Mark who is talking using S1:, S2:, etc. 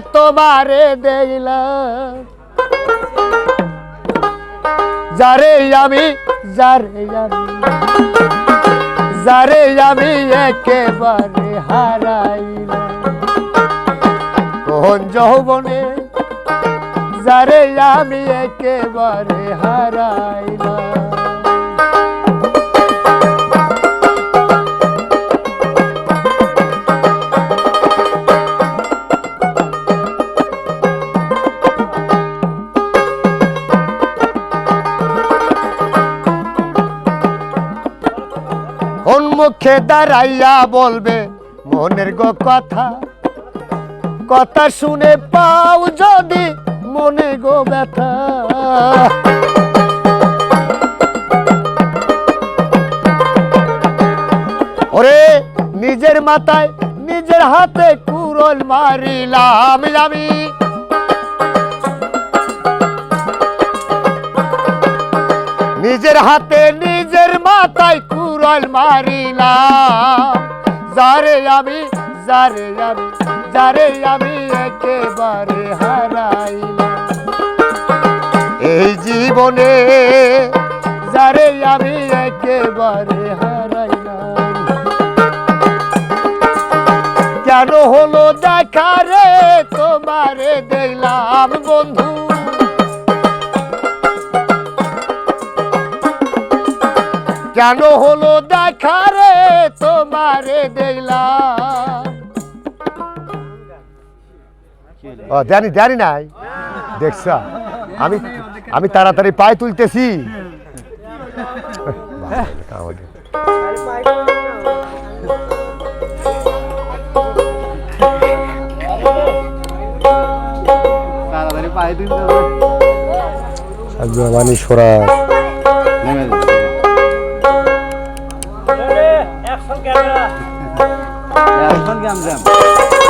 S1: তোমারে দেখলাম। যারে আমি একেবারে হারাইলাম। কোন যৌবনে যারে আমি একেবারে হারাইলাম? কোন মুখে দাঁড়াইয়া বলবে, মনের গো কথা। কথা শুনে পাও যদি মনে গো ব্যথা। ওরে, নিজের মাথায় নিজের হাতে কুরল মারিলাম আমি। নিজের হাতে নিজের মাথায় কুরল মারিলাম। যারে আমি যারে আমি যারে আমি একেবারে হারাইলাম। এই জীবনে যারে আমি একেবারে হারাইলাম। কেন হলো দেখা রে তোমারে দেখলাম বন্ধু? কেন হলো দেখা রে? তোমারে দেখলাম। ও জানি জানি নাই। দেখছ? আমি আমি তাড়াতাড়ি পায়ে তুলতেছি।
S2: তাড়াতাড়ি পায়ে দিন
S1: মানে সরা
S3: ক্যামেরা
S2: এখন আমি